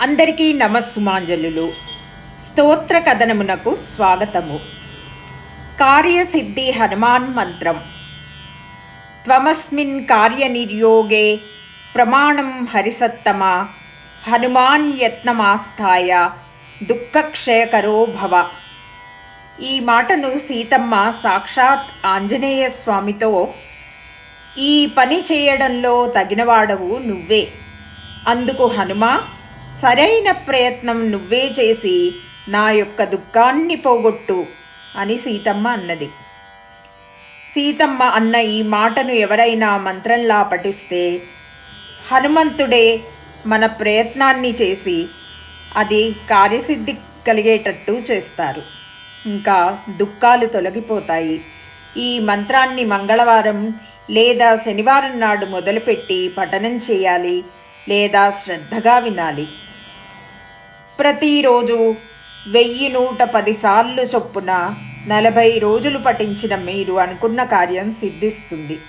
అందరికీ నమస్సుమాంజలులు. స్తోత్ర కథనమునకు స్వాగతము. కార్యసిద్ధి హనుమాన్ మంత్రం. త్వమస్మిన్ కార్యనిర్యోగే ప్రమాణం హరిసత్తమ హనుమాన్ యత్నమాస్థాయ దుఃఖక్షయకరో భవ. ఈ మాటను సీతమ్మ సాక్షాత్ ఆంజనేయ స్వామితో ఈ పని చేయడంలో తగినవాడవు నువ్వే. అందుకు హనుమా సరైన ప్రయత్నం నువ్వే చేసి నా యొక్క దుఃఖాన్ని పోగొట్టు అని సీతమ్మ అన్నది. సీతమ్మ అన్న ఈ మాటను ఎవరైనా మంత్రంలా పఠిస్తే హనుమంతుడే మన ప్రయత్నాన్ని చేసి అది కార్యసిద్ధి కలిగేటట్టు చేస్తారు. ఇంకా దుఃఖాలు తొలగిపోతాయి. ఈ మంత్రాన్ని మంగళవారం లేదా శనివారం నాడు మొదలుపెట్టి పఠనం చేయాలి లేదా శ్రద్ధగా వినాలి. ప్రతిరోజు వెయ్యి నూట పదిసార్లు చొప్పున నలభై రోజులు పఠించిన మీరు అనుకున్న కార్యం సిద్ధిస్తుంది.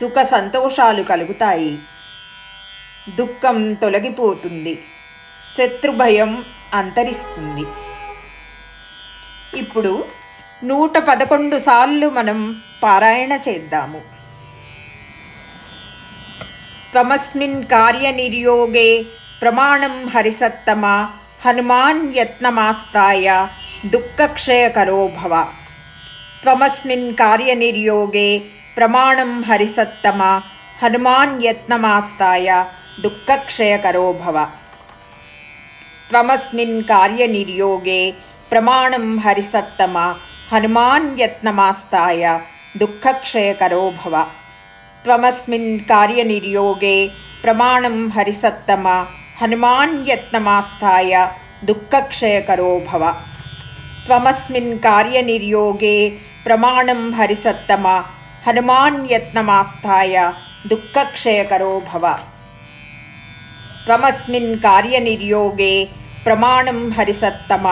సుఖ సంతోషాలు కలుగుతాయి. దుఃఖం తొలగిపోతుంది. శత్రుభయం అంతరిస్తుంది. ఇప్పుడు నూట పదకొండు సార్లు మనం పారాయణ చేద్దాము. త్వమస్మిన్ కార్యనిర్యోగే ప్రమాణం హరిసత్తమ హనుమాన్ యత్నమాస్తాయ దుఃఖక్షయకరో భవ త్వమస్మిన్ కార్యనిర్యోగే ప్రమాణం హరిసత్తమ హనుమాన్ యత్నమాస్తాయ దుఃఖక్షయకరో భవ త్వమస్మిన్ కార్యనిర్యోగే ప్రమాణం హరిసత్తమ హనుమాన్ యత్నమాస్తాయ దుఃఖక్షయకరో భవ త్వమస్మిన్ కార్యనిర్యోగే ప్రమాణం హరిసత్తమ హనుమాన్ యత్నమాస్థాయ దుఃఖక్షయకరో భవ త్వమస్మిన్ కార్యనిర్యోగే ప్రమాణం హరిసత్తమ హనుమాన్ యత్నమాస్థాయ దుఃఖక్షయకరో భవ త్వమస్మిన్ కార్యనిర్యోగే ప్రమాణం హరిసత్తమ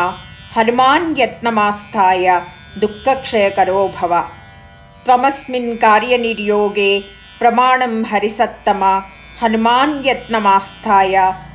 హనుమాన్ యత్నమాస్థాయ దుఃఖక్షయకరో భవ త్వమస్మిన్ కార్యనిర్యోగే ప్రమాణం హరిసత్తమ హనుమాన్ యత్నమాస్థాయ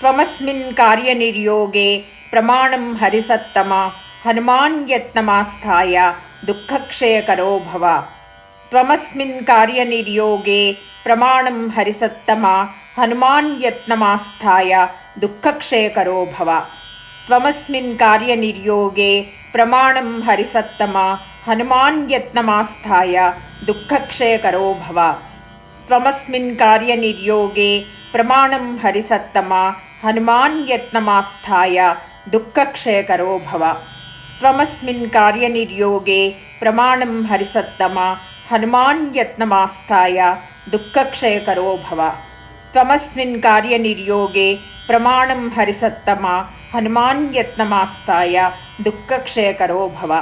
ತ್ವಮಸ್ಮಿನ್ ಕಾರ್ಯನಿರ್ಯೋಗೆ ಪ್ರಮಾಣ ಹರಿಸತ್ತಮ ಹನುಮಾನ್ ಯತ್ನಮಾಸ್ಥಾಯ ದುಃಖಕ್ಷಯಕರೋ ಭವ ತ್ವಮಸ್ಮಿನ್ ಕಾರ್ಯನಿರ್ಯೋಗೆ ಪ್ರಮಾಣ ಹರಿಸತ್ತಮ ಹನುಮಾನ್ ಯತ್ನಮಾಸ್ಥಾಯ ದುಃಖಕ್ಷಯಕರೋ ಭವ ತ್ವಮಸ್ಮಿನ್ ಕಾರ್ಯನಿರ್ಯೋಗೆ ಪ್ರಮಾಣ ಹರಿಸತ್ತಮ ಹನುಮಾನ್ ಯತ್ನಮಾಸ್ಥಾಯ ದುಃಖಕ್ಷಯಕರೋ ಭವ ತ್ವಮಸ್ಮಿನ್ ಕಾರ್ಯನಿರ್ಯೋಗೆ ಪ್ರಮಾಣ ಹರಿಸತ್ತಮ ಹನುಮಾನ್ ಯತ್ನಮಾಸ್ಥಾಯ ದುಃಖಕ್ಷಯಕರೋ ಭವ. ತ್ವಮಸ್ಮಿನ್ ಕಾರ್ಯನಿರ್ಯೋಗೆ ಪ್ರಮಾಣಂ ಹರಿಸತ್ತಮ ಹನುಮಾನ್ ಯತ್ನಮಾಸ್ಥಾಯ ದುಃಖಕ್ಷಯಕರೋ ಭವ. ತ್ವಮಸ್ಮಿನ್ ಕಾರ್ಯನಿರ್ಯೋಗೆ ಪ್ರಮಾಣಂ ಹರಿಸತ್ತಮ ಹನುಮಾನ್ ಯತ್ನಮಾಸ್ಥಾಯ ದುಃಖಕ್ಷಯಕರೋ ಭವ.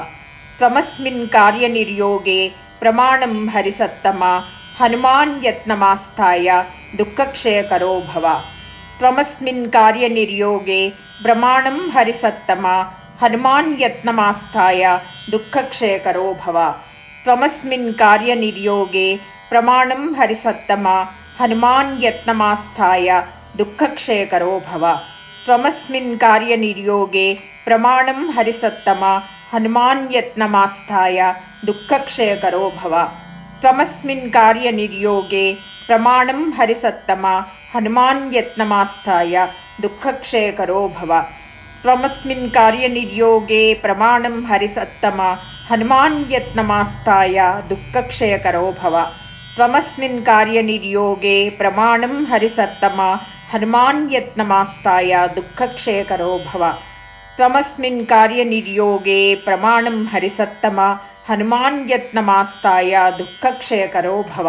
ತ್ವಮಸ್ಮಿನ್ ಕಾರ್ಯನಿರ್ಯೋಗೆ ಪ್ರಮಾಣಂ ಹರಿಸತ್ತಮ ಹನುಮಾನ್ ಯತ್ನಮಾಸ್ಥಾಯ ದುಃಖಕ್ಷಯಕರೋ ಭವ. त्वमस्मिन् कार्यनिर्योगे प्रमाणं हरिसत्तमा हनुमान् यत्नमास्थाय दुःखक्षयकरो भव त्वमस्मिन् कार्यनिर्योगे प्रमाणं हरिसत्तमा हनुमान् यत्नमास्थाय दुःखक्षयकरो भव त्वमस्मिन् कार्यनिर्योगे प्रमाणं हरिसत्तमा हनुमान् यत्नमास्थाय दुःखक्षयकरो भव त्वमस्मिन् कार्यनिर्योगे प्रमाणं हरिसत्तमा ಹನುಮಾನ್ಯತ್ನಮಾಸ್ಥಾಯ ದುಃಖಕ್ಷಯಕರೋ ಭವ. ತ್ವಮಸ್ಮಿನ್ ಕಾರ್ಯನಿರ್ಯೋಗೆ ಪ್ರಮಾಣಂ ಹರಿಸತ್ತಮ ಹನುಮಾನ್ಯತ್ನಮಾಸ್ಥಾಯ ದುಃಖಕ್ಷಯಕರೋ ಭವ. ತ್ವಮಸ್ಮಿನ್ ಕಾರ್ಯನಿರ್ಯೋಗೆ ಪ್ರಮಾಣಂ ಹರಿಸತ್ತಮ ಹನುಮಾನ್ಯತ್ನಮಾಸ್ಥಾಯ ದುಃಖಕ್ಷಯಕರೋ ಭವ. ತ್ವಮಸ್ಮಿನ್ ಕಾರ್ಯನಿರ್ಯೋಗೆ ಪ್ರಮಾಣಂ ಹರಿಸತ್ತಮ ಹನುಮಾನ್ಯತ್ನಮಾಸ್ಥಾಯ ದುಃಖಕ್ಷಯಕರೋ ಭವ.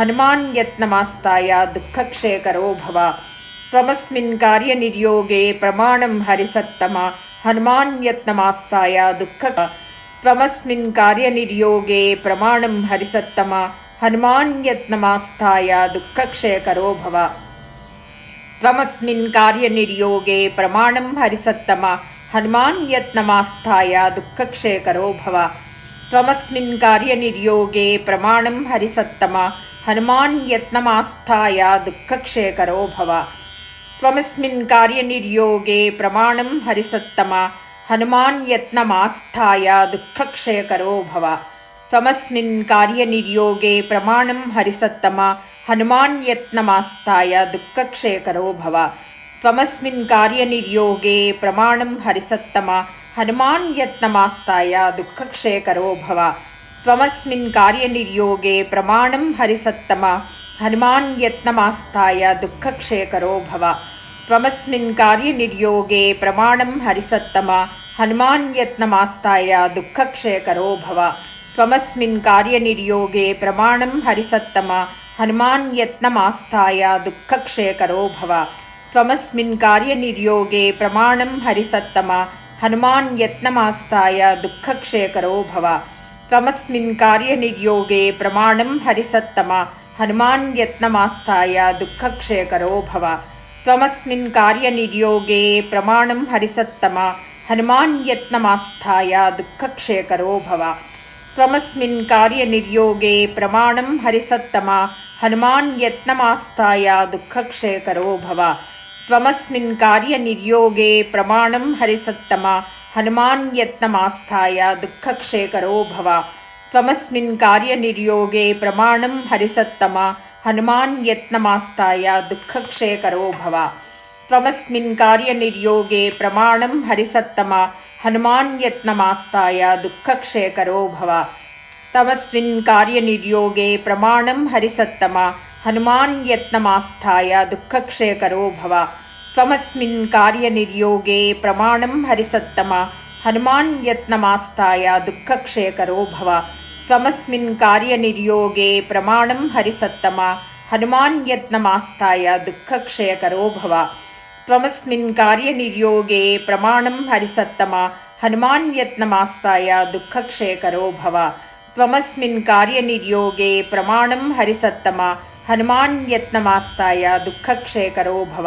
ಹನುಮಾನ್ಯತ್ನಮಾಸ್ತಾಯ ದುಃಖಕ್ಷೇಕರೋ ಭವ. ತ್ವಮಸ್ಮಿನ್ ಕಾರ್ಯನಿರ್ಯೋಗೆ ಪ್ರಮಾಣಂ ಹರಿಸತ್ತಮ. ಹನುಮಾನ್ಯತ್ನಮಾಸ್ತಾಯ ದುಃಖ ತ್ವಮಸ್ಮಿನ್ ಕಾರ್ಯನಿರ್ಯೋಗೆ ಪ್ರಮಾಣಂ ಹರಿಸತ್ತಮ. ಹನುಮಾನ್ಯತ್ನಮಾಸ್ತಾಯ ದುಃಖಕ್ಷೇಕರೋ ಭವ. ತ್ವಮಸ್ಮಿನ್ ಕಾರ್ಯನಿರ್ಯೋಗೆ ಪ್ರಮಾಣಂ ಹರಿಸತ್ತಮ. ಹನುಮಾನ್ಯತ್ನಮಾಸ್ತಾಯ ದುಃಖಕ್ಷೇಕರೋ ಭವ. ತ್ವಮಸ್ಮಿನ್ ಕಾರ್ಯನಿರ್ಯೋಗೆ ಪ್ರಮಾಣಂ ಹರಿಸತ್ತಮ. హనుమాన్ యత్నమాస్థాయ దుఃఖక్షేకరో భవ త్వమస్మిన్ కార్యనిర్యోగే ప్రమాణం హరిసత్తమ హనుమాన్ యత్నమాస్థాయ దుఃఖక్షేకరో భవ త్వమస్మిన్ కార్యనిర్యోగే ప్రమాణం హరిసత్తమ హనుమాన్ యత్నమాస్థాయ దుఃఖక్షేకరో భవ త్వమస్మిన్ కార్యనిర్యోగే ప్రమాణం హరిసత్తమ హనుమాన్ యత్నమాస్థాయ దుఃఖక్షేకరో భవ త్వమస్మిన్ కార్యనిర్యోగే ప్రమాణం హరిసత్తమ హనుమాన్ యత్నమాస్థాయ దుఃఖక్షయకరో భవ త్వమస్మిన్ కార్యనిర్యోగే ప్రమాణం హరిసత్తమ హనుమాన్ యత్నమాస్థాయ దుఃఖక్షయకరో భవ త్వమస్మిన్ కార్యనిర్యోగే ప్రమాణం హరిసత్తమ హనుమాన్ యత్నమాస్థాయ దుఃఖక్షయకరో భవ త్వమస్మిన్ కార్యనిర్యోగే ప్రమాణం హరిసత్తమ హనుమాన్ యత్నమాస్థాయ దుఃఖక్షయకరో భవ हनुमान् यत्नमास्ताय दुःखक्षयकरो भव त्वमस्मिन् कार्यनिर्योगे प्रमाणं हरिसत्तम हनुमान् यत्नमास्ताय दुःखक्षयकरो भव त्वमस्मिन् कार्यनिर्योगे प्रमाणं हरिसत्तम हनुमान् यत्नमास्थाय दुःखक्षयकरो भव त्वमस्मिन् कार्यनिर्योगे प्रमाणं हरिसत्तम हनुमान् यत्नमास्थाय दुःखक्षयकरो भव त्वमस्मिन् कार्यनिर्योगे प्रमाणं हरिसत्तम हनुमान् यत्नमास्थाय दुःखक्षयकरो भव। त्वमस्मिन् कार्यनिर्योगे प्रमाणं हरिसत्तम। हनुमान् यत्नमास्ताय दुःखक्षयकरो भव। त्वमस्मिन् कार्यनिर्योगे प्रमाणं हरिसत्तम। हनुमान् यत्नमास्ताय दुःखक्षयकरो भव। तमस्मिन् कार्यनिर्योगे प्रमाणं हरिसत्तम। हनुमान् यत्नमास्थाय दुःखक्षयकरो भव। ತ್ವಮಸ್ಮಿನ್ ಕಾರ್ಯನಿರ್ಯೋಗೇ ಪ್ರಮಾಣಂ ಹರಿಸತ್ತಮ, ಹನುಮಾನ್ ಯತ್ನಮಾಸ್ತಾಯ ದುಃಖಕ್ಷಯಕರೋ ಭವ. ತ್ವಮಸ್ಮಿನ್ ಕಾರ್ಯನಿರ್ಯೋಗೇ ಪ್ರಮಾಣಂ ಹರಿಸತ್ತಮ, ಹನುಮಾನ್ ಯತ್ನಮಾಸ್ತಾಯ ದುಃಖಕ್ಷಯಕರೋ ಭವ. ತ್ವಮಸ್ಮಿನ್ ಕಾರ್ಯನಿರ್ಯೋಗೇ ಪ್ರಮಾಣಂ ಹರಿಸತ್ತಮ, ಹನುಮಾನ್ ಯತ್ನಮಾಸ್ತಾಯ ದುಃಖಕ್ಷಯಕರೋ ಭವ. ತ್ವಮಸ್ಮಿನ್ ಕಾರ್ಯನಿರ್ಯೋಗೇ ಪ್ರಮಾಣಂ ಹರಿಸತ್ತಮ, ಹನುಮಾನ್ ಯತ್ನಮಾಸ್ತಾಯ ದುಃಖಕ್ಷಯಕರೋ ಭವ.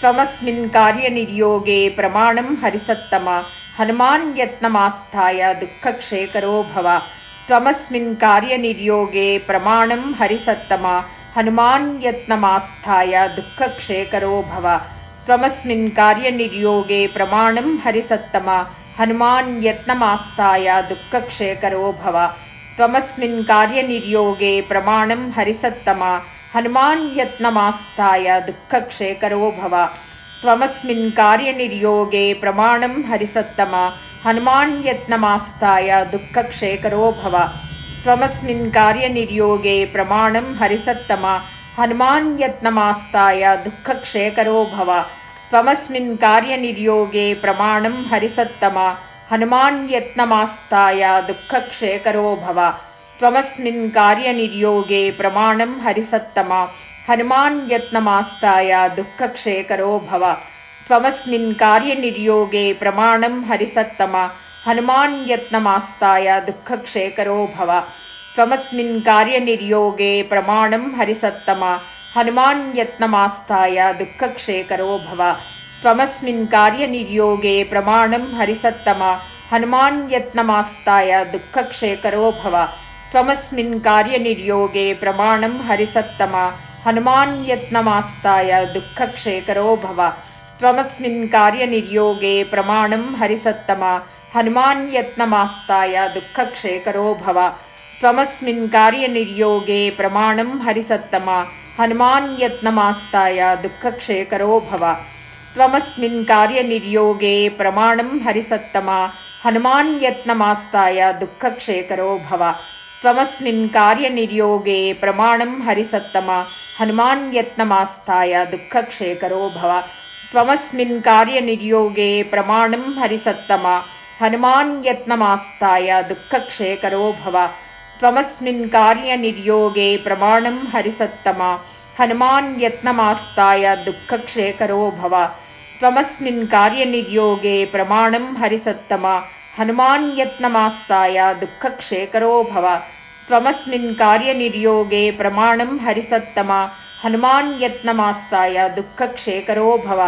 त्वमस्मिन् कार्यनिर्योगे प्रमाणं हरिसत्तमा हनुमान् यत्नमास्थाय दुःखक्षेकरो भव त्वमस्मिन् कार्यनिर्योगे प्रमाणं हरिसत्तमा हनुमान् यत्नमास्थाय दुःखक्षेकरो भव त्वमस्मिन् कार्यनिर्योगे प्रमाणं हरिसत्तमा हनुमान् यत्नमास्ताय दुःखक्षेकरो भव त्वमस्मिन् कार्यनिर्योगे प्रमाणं हरिसत्तमा ಹನುಮಾನ್ ಯತ್ನಮಾಸ್ತಾಯ ದುಃಖಕ್ಷೇಕರೋ ಭವ ತ್ವಮಸ್ಮಿನ್ ಕಾರ್ಯನಿರ್ಯೋಗೆ ಪ್ರಮಾಣಂ ಹರಿಸತ್ತಮ ಹನುಮಾನ್ ಯತ್ನಮಾಸ್ತಾಯ ದುಃಖಕ್ಷೇಕರೋ ಭವ ತ್ವಮಸ್ಮಿನ್ ಕಾರ್ಯನಿರ್ಯೋಗೆ ಪ್ರಮಾಣಂ ಹರಿಸತ್ತಮ ಹನುಮಾನ್ ಯತ್ನಮಾಸ್ತಾಯ ದುಃಖಕ್ಷೇಕರೋ ಭವ ತ್ವಮಸ್ಮಿನ್ ಕಾರ್ಯನಿರ್ಯೋಗೆ ಪ್ರಮಾಣಂ ಹರಿಸತ್ತಮ ಹನುಮಾನ್ ಯತ್ನಮಾಸ್ತಾಯ ದುಃಖಕ್ಷೇಕರೋ ಭವ ತ್ವಮಸ್ಮಿನ್ ಕಾರ್ಯನಿರ್ಯೋಗೆ ಪ್ರಮಾಣಂ ಹರಿಸತ್ತಮ ಹನುಮಾನ್ ಯತ್ನಮಾಸ್ತಾಯ ದುಃಖಕ್ಷೇಕರೋ ಭವ ತ್ವಮಸ್ಮಿನ್ ಕಾರ್ಯನಿರ್ಯೋಗೆ ಪ್ರಮಾಣಂ ಹರಿಸತ್ತಮ ಹನುಮಾನ್ ಯತ್ನಮಾಸ್ತಾಯ ದುಃಖಕ್ಷೇಕರೋ ಭವ ತ್ವಮಸ್ಮಿನ್ ಕಾರ್ಯನಿರ್ಯೋಗೆ ಪ್ರಮಾಣಂ ಹರಿಸತ್ತಮ ಹನುಮಾನ್ ಯತ್ನಮಾಸ್ತಾಯ ದುಃಖಕ್ಷೇಕರೋ ಭವ ತ್ವಮಸ್ಮಿನ್ ಕಾರ್ಯನಿರ್ಯೋಗೆ ಪ್ರಮಾಣಂ ಹರಿಸತ್ತಮ ಹನುಮಾನ್ ಯತ್ನಮಾಸ್ತಾಯ ದುಃಖಕ್ಷೇಕರೋ ಭವ ತ್ವಮಸ್ಮಿನ್ ಕಾರ್ಯನಿರ್ಯೋಗೆ ಪ್ರಮಾಣಂ ಹರಿಸತ್ತಮ ಹನುಮಾನ್ ಯತ್ನಮಾಸ್ತಾಯ ದುಃಖಕ್ಷೇಕರೋ ಭವ ತ್ವಮಸ್ಮಿನ್ ಕಾರ್ಯನಿರ್ಯೋಗೆ ಪ್ರಮಾಣಂ ಹರಿಸತ್ತಮ ಹನುಮಾನ್ ಯತ್ನಮಾಸ್ತಾಯ ದುಃಖಕ್ಷೇಕರೋ ಭವ ತ್ವಮಸ್ಮಿನ್ ಕಾರ್ಯನಿರ್ಯೋಗೆ ಪ್ರಮಾಣಂ ಹರಿಸತ್ತಮ ಹನುಮಾನ್ ಯತ್ನಮಾಸ್ತಾಯ ದುಃಖಕ್ಷೇಕರೋ ಭವ ತ್ವಮಸ್ಮಿನ್ ಕಾರ್ಯನಿರ್ಯೋಗೆ ಪ್ರಮಾಣಂ ಹರಿಸತ್ತಮ ಹನುಮಾನ್ ಯತ್ನಮಾಸ್ತಾಯ ದುಃಖಕ್ಷೇಕರೋ ಭವ ತ್ವಮಸ್ಮಿನ್ ಕಾರ್ಯನಿರ್ಯೋಗೆ ಪ್ರಮಾಣಂ ಹರಿಸತ್ತಮ, ಹನುಮಾನ್ ಯತ್ನಮಾಸ್ಥಾಯ ದುಃಖಕ್ಷೇಕರೋ ಭವ. ತ್ವಮಸ್ಮಿನ್ ಕಾರ್ಯನಿರ್ಯೋಗೆ ಪ್ರಮಾಣಂ ಹರಿಸತ್ತಮ, ಹನುಮಾನ್ ಯತ್ನಮಾಸ್ಥಾಯ ದುಃಖಕ್ಷೇಕರೋ ಭವ. ತ್ವಮಸ್ಮಿನ್ ಕಾರ್ಯನಿರ್ಯೋಗೆ ಪ್ರಮಾಣಂ ಹರಿಸತ್ತಮ, ಹನುಮಾನ್ ಯತ್ನಮಾಸ್ಥಾಯ ದುಃಖಕ್ಷೇಕರೋ ಭವ. ತ್ವಮಸ್ಮಿನ್ ಕಾರ್ಯನಿರ್ಯೋಗೆ ಪ್ರಮಾಣಂ ಹರಿಸತ್ತಮ ಹನುಮಾನ್ ಯತ್ನಮಾಸ್ತಾಯ, ದುಃಖಕ್ಷೇಕರೋ ಭವ, ತ್ವಮಸ್ಮಿನ್ ಕಾರ್ಯನಿರ್ಯೋಗೆ ಪ್ರಮಾಣಂ ಹರಿಸತ್ತಮ, ಹನುಮಾನ್ ಯತ್ನಮಾಸ್ತಾಯ, ದುಃಖಕ್ಷೇಕರೋ ಭವ,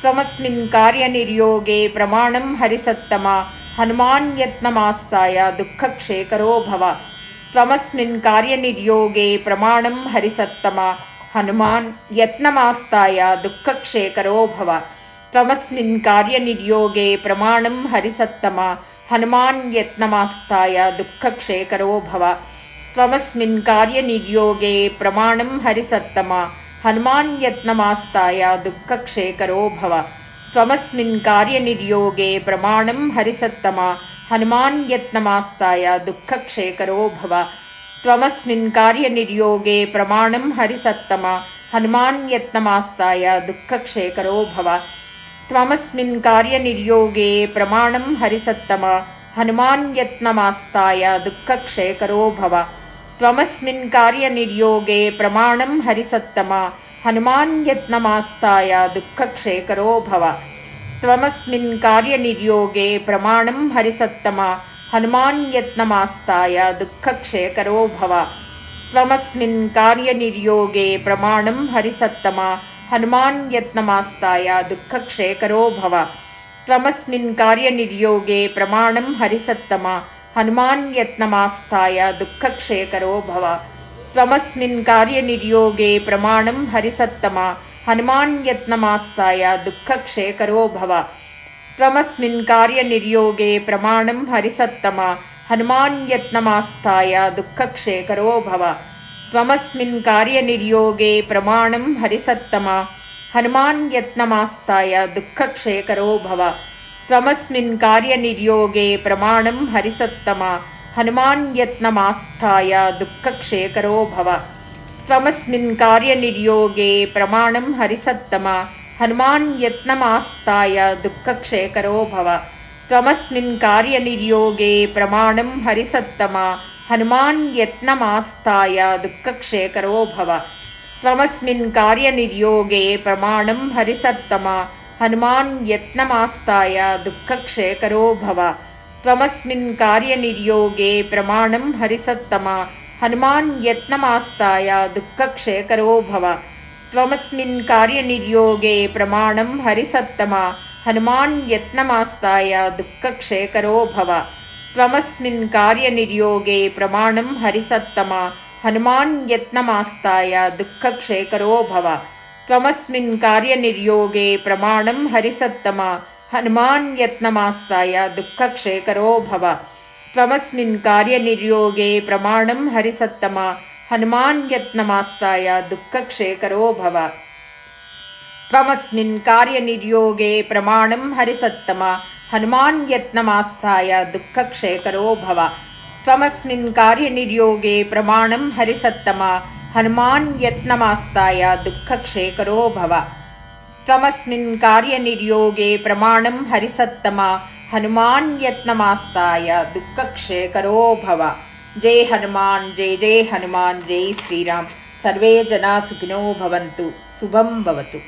ತ್ವಮಸ್ಮಿನ್ ಕಾರ್ಯನಿರ್ಯೋಗೆ ಪ್ರಮಾಣಂ ಹರಿಸತ್ತಮ, ಹನುಮಾನ್ ಯತ್ನಮಾಸ್ತಾಯ, ದುಃಖಕ್ಷೇಕರೋ ಭವ, ತ್ವಮಸ್ಮಿನ್ ಕಾರ್ಯನಿರ್ಯೋಗೆ ಪ್ರಮಾಣಂ ಹರಿಸತ್ತಮ, ಹನುಮಾನ್ ಯತ್ನಮಾಸ್ತಾಯ, ದುಃಖಕ್ಷೇಕರೋ ಭವ. ತಮಸ್ಮಿನ್ ಕಾರ್ಯನಿರ್ಯೋಗೆ ಪ್ರಮಾಣಂ ಹರಿಸತ್ತಮ ಹನುಮಾನ್ ಯತ್ನಮಾಸ್ತಾಯ ದುಃಖಕ್ಷೇಕರೋ ಭವ ತ್ವಮಸ್ಮಿನ್ ಕಾರ್ಯನಿರ್ಯೋಗೆ ಪ್ರಮಾಣಂ ಹರಿಸತ್ತಮ ಹನುಮಾನ್ ಯತ್ನಮಾಸ್ತಾಯ ದುಃಖಕ್ಷೇಕರೋ ಭವ ತ್ವಮಸ್ಮಿನ್ ಕಾರ್ಯನಿರ್ಯೋಗೆ ಪ್ರಮಾಣಂ ಹರಿಸತ್ತಮ ಹನುಮಾನ್ ಯತ್ನಮಾಸ್ತಾಯ ದುಃಖಕ್ಷೇಕರೋ ಭವ ತ್ವಮಸ್ಮಿನ್ ಕಾರ್ಯನಿರ್ಯೋಗೆ ಪ್ರಮಾಣಂ ಹರಿಸತ್ತಮ ಹನುಮಾನ್ ಯತ್ನಮಾಸ್ತಾಯ ದುಃಖಕ್ಷೇಕರೋ ಭವ త్వమస్మిన్ కార్యనిర్యోగే ప్రమాణం హరిసత్తమ హనుమాన్యత్నమాస్తాయ దుఃఖక్షయకరో భవ త్వమస్మిన్ కార్యనిర్యోగే ప్రమాణం హరిసత్తమ హనుమాన్యత్నమాస్తాయ దుఃఖక్షయకరో భవ త్వమస్మిన్ కార్యనిర్యోగే ప్రమాణం హరిసత్తమ హనుమాన్యత్నమాస్తాయ దుఃఖక్షయకరో భవ త్వమస్మిన్ కార్యనిర్యోగే ప్రమాణం హరిసత్తమ ಹನುಮಾನ್ ಯತ್ನಮಾಸ್ತಾಯ ದುಃಖಕ್ಷೇಕರೋ ಭವ. ತ್ವಮಸ್ಮಿನ್ ಕಾರ್ಯನಿರ್ಯೋಗೆ ಪ್ರಮಾಣಂ ಹರಿಸತ್ತಮ. ಹನುಮಾನ್ ಯತ್ನಮಾಸ್ತಾಯ ದುಃಖಕ್ಷೇಕರೋ ಭವ. ತ್ವಮಸ್ಮಿನ್ ಕಾರ್ಯನಿರ್ಯೋಗೆ ಪ್ರಮಾಣಂ ಹರಿಸತ್ತಮ. ಹನುಮಾನ್ ಯತ್ನಮಾಸ್ತಾಯ ದುಃಖಕ್ಷೇಕರೋ ಭವ. ತ್ವಮಸ್ಮಿನ್ ಕಾರ್ಯನಿರ್ಯೋಗೆ ಪ್ರಮಾಣಂ ಹರಿಸತ್ತಮ. ಹನುಮಾನ್ ಯತ್ನಮಾಸ್ತಾಯ ದುಃಖಕ್ಷೇಕರೋ ಭವ. త్వమస్మిన్ కార్యనిర్యోగే ప్రమాణం హరిసత్తమ హనుమాన్ యత్నమాస్తాయ దుఃఖక్షయకరో భవ త్వమస్మిన్ కార్యనిర్యోగే ప్రమాణం హరిసత్తమ హనుమాన్ యత్నమాస్తాయ దుఃఖక్షయకరో భవ త్వమస్మిన్ కార్యనిర్యోగే ప్రమాణం హరిసత్తమ హనుమాన్ యత్నమాస్తాయ దుఃఖక్షయకరో భవ త్వమస్మిన్ కార్యనిర్యోగే ప్రమాణం హరిసత్తమ హనుమాన్ యత్నమాస్థాయ దుఃఖక్షేకరో భవ త్వమస్మిన్ కార్యనిర్యోగే ప్రమాణం హరిసత్తమ హనుమాన్ యత్నమాస్థాయ దుఃఖక్షేకరో భవ త్వమస్మిన్ కార్యనిర్యోగే ప్రమాణం హరిసత్తమ హనుమాన్ యత్నమాస్థాయ దుఃఖక్షేకరో భవ త్వమస్మిన్ కార్యనిర్యోగే ప్రమాణం హరిసత్తమ హనుమాన్ యత్నమాస్థాయ దుఃఖక్షేకరో భవ ತ್ವಮಸ್ಮಿನ್ ಕಾರ್ಯನಿರ್ಯೋಗೆ ಪ್ರಮಾಣಂ ಹರಿಸತ್ತಮ ಹನುಮಾನ್ ಯತ್ನಮಾಸ್ತಾಯ ದುಃಖಕ್ಷೇಕರೋ ಭವ ತ್ವಮಸ್ಮಿನ್ ಕಾರ್ಯನಿರ್ಯೋಗೆ ಪ್ರಮಾಣಂ ಹರಿಸತ್ತಮ ಹನುಮಾನ್ ಯತ್ನಮಾಸ್ತಾಯ ದುಃಖಕ್ಷೇಕರೋ ಭವ ತ್ವಮಸ್ಮಿನ್ ಕಾರ್ಯನಿರ್ಯೋಗೆ ಪ್ರಮಾಣಂ ಹರಿಸತ್ತಮ ಹನುಮಾನ್ ಯತ್ನಮಾಸ್ತಾಯ ದುಃಖಕ್ಷೇಕರೋ ಭವ ತ್ವಮಸ್ಮಿನ್ ಕಾರ್ಯನಿರ್ಯೋಗೆ ಪ್ರಮಾಣಂ ಹರಿಸತ್ತಮ హనుమాన్ యత్నమాస్థాయ దుఃఖక్షేకరో భవ త్వమస్మిన్ కార్యనిర్యోగే ప్రమాణం హరిసత్తమ హనుమాన్ యత్నమాస్థాయ దుఃఖక్షేకరో భవ త్వమస్మిన్ కార్యనిర్యోగే ప్రమాణం హరిసత్తమ హనుమాన్ యత్నమాస్థాయ దుఃఖక్షేకరో భవ జై హనుమాన్ జై జై హనుమాన్ జై శ్రీరామ్ సర్వే జనా సుఖినో భవంతు శుభం భవతు